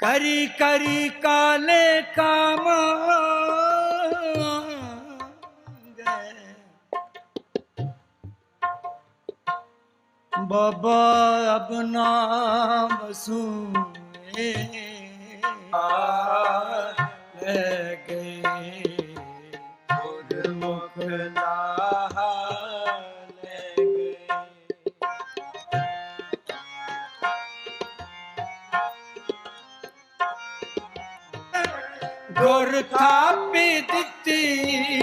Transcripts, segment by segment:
करी करी काले काम बाबा अब ना बसूए ले ਗੁਰ ਥਾਪੀ ਦਿੱਤੀ,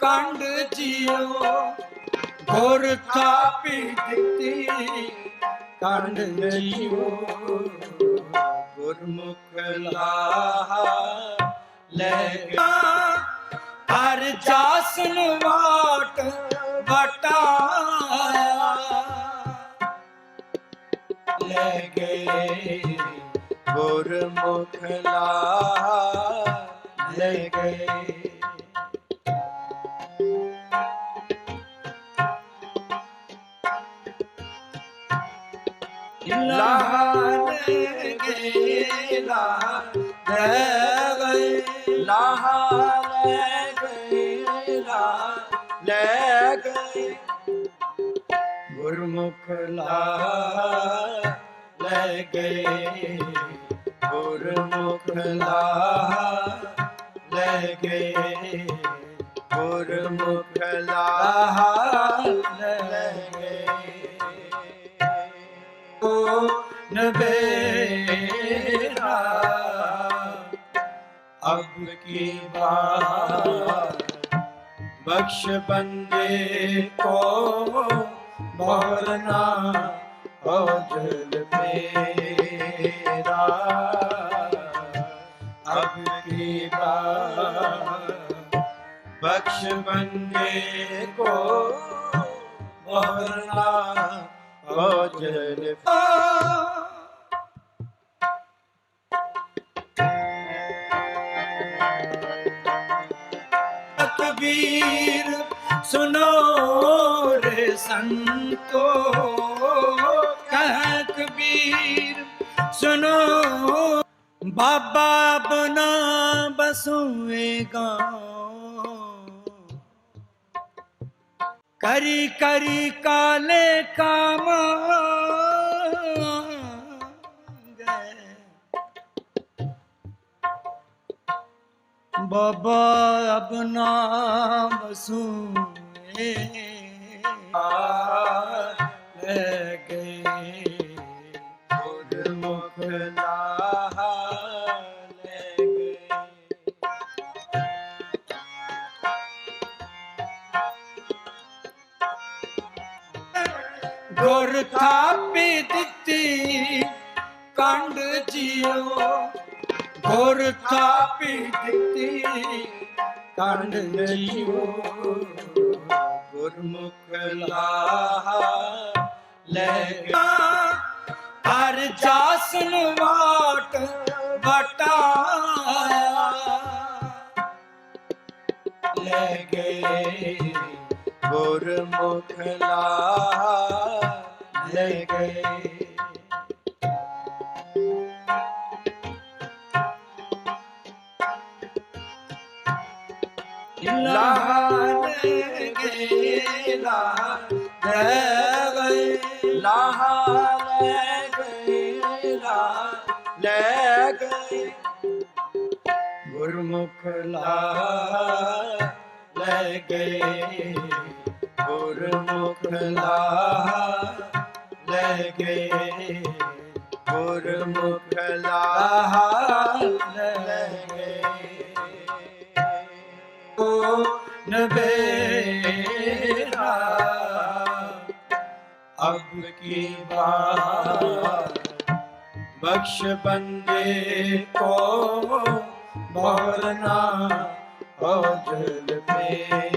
ਕੰਡ ਜਿਉ ਗੁਰ ਥਾਪੀ ਦਿੱਤੀ, ਕੰਡ ਜਿਉ ਗੁਰਮੁਖ ਲਾਹਾ ਲੈ ਗਏ ਹਰ ਜਾਸਨ ਵਾਟ ਵਟਾਇਆ। ਲੈ ਗਏ। ਗੁਰਮੁਖ ਲਾਹਾ ਲੈ ਗਏ। ਲਾਹੇ ਗਏ, ਲਾਹ ਲੈ ਗਏ, ਲਾਹ ਲੈ ਗਏ ਲਾ ਲੈ ਗਏ। ਗੁਰਮੁਖ ਲਾਹਾ ਲੈ ਗਏ। ਗੁਰਮੁਖ ਲਾਹਾ ਲੈ ਗਏ। ਗੁਰਮੁਖ ਲਾਹਾ ਲੈ ਗਏ। ਓ ਨਬੇਰਾ ਅਬ ਕੀ ਬਾਤ? ਬਖਸ਼ ਬੰਦੇ ਕੋ ਮੋਹਰਨਾ ਹੋ ਜਲ ਮੇ ਲక్ష్ਮਣ ਜੀ ਕੋ ਮਹਰਨਾ ਹੋ ਜਲ ਤਕਬੀਰ ਸੁਨੋ ਰੇ ਸੰਤੋ ਕਹ ਕਬੀਰ ਸੁਨੋ ਬਾਬਾ ਬਨਾ ਬਸੂਏਗਾ ਕਰੀ ਕਰੀ ਕਾਲੇ ਕਾਮ ਗਏ बाबा अब ना ਗੁਰ ਥਾਪੀ ਦਿੱਤੀ, ਕੰਡ ਜਿਉ ਗੁਰ ਥਾਪੀ ਦਿੱਤੀ, ਕੰਡ ਜਿਉ ਗੁਰਮੁਖ ਲਾਹਾ ਲੈ ਹਰ ਜਾਸਨ ਵਾਟ ਵਟਾਇਆ। ਲੈ ਗਏ ਗੁਰਮੁਖ ਲਾਹਾ। ਲੈ ਗਏ ਲਾਹੇ ਗਏ ਲਾ ਲੈ ਗਏ ਲਾਹ ਲੈ ਗਏ ਲਾ ਲੈ ਗਏ ਗੁਰਮੁਖ ਲਾਹਾ ਲੈ ਗਏ, ਗੁਰਮੁਖ ਲਾਹਾ ਲਾਗੇ ਗੁਰਮੁਖ ਲਾਲ ਲਗੇ ਓ ਨਬੇਰਾ ਅਬ ਕੀ ਬਾਤ। ਬਖਸ਼ ਬੰਦੇ ਕੋ ਮੋਰਨਾ ਹੋ ਜਲ ਪੇ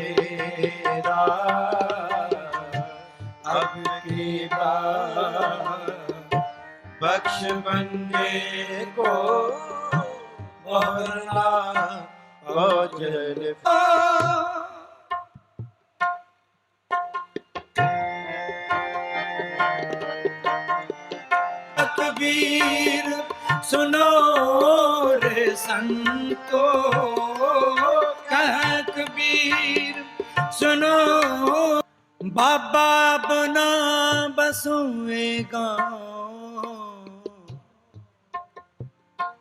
ਨਾਸ਼ ਬੰਦੇ ਕੋ ਮਹਰਨਾ ਹੋ ਜਨ ਤਕਬੀਰ ਸੁਨੋ ਰੇ ਸੰਤੋ। ਕਹ ਕਬੀਰ ਸੁਨੋ ਬਾਬਾ ਬਨਾ ਬਸੂਏਗਾ